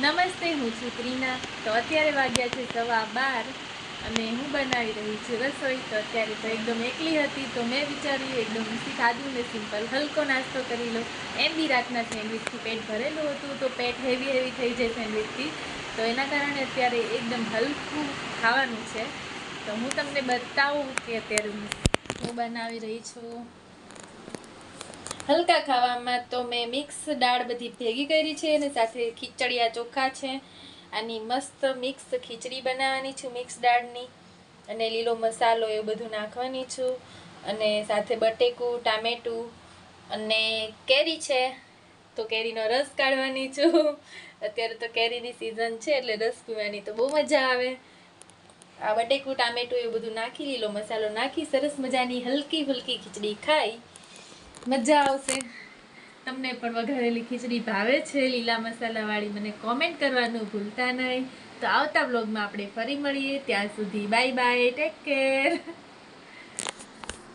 નમસ્તે, હું છું ત્રીના તો અત્યારે વાગ્યા છે સવા બાર અને હું બનાવી રહી છું રસોઈ. તો અત્યારે તો એકદમ એકલી હતી, તો મેં વિચાર્યું એકદમ ખાધું ને સિમ્પલ. હલકો નાસ્તો કરી લો એમ બી રાતના સેન્ડવિચથી પેટ ભરેલું હતું, તો પેટ હેવી હેવી થઈ જાય સેન્ડવિચથી. તો એના કારણે અત્યારે એકદમ હલકું ખાવાનું છે. તો હું તમને બતાવું કે અત્યારે હું બનાવી રહી છું. હલકા ખાવામાં તો મેં મિક્સ દાળ બધી ભેગી કરી છે અને સાથે ખીચડિયા ચોખા છે. આની મસ્ત મિક્સ ખીચડી બનાવવાની છું મિક્સ દાળની. અને લીલો મસાલો એ બધું નાખવાની છું. અને સાથે બટેકું, ટામેટું અને કેરી છે. તો કેરીનો રસ કાઢવાની છું. અત્યારે તો કેરીની સિઝન છે એટલે રસ પીવાની તો બહુ મજા આવે. આ બટેકું, ટામેટું એ બધું નાખી, લીલો મસાલો નાખી, સરસ મજાની હલકી ફુલકી ખીચડી ખાઈ. મજા આવશે. તમને પણ વઘારેલી ખીચડી ભાવે છે, લીલા મસાલાવાળી મને કોમેન્ટ કરવાનું ભૂલતા નહીં. તો આવતા બ્લોગમાં આપણે ફરી મળીએ. ત્યાં સુધી બાય બાય ટેક કેર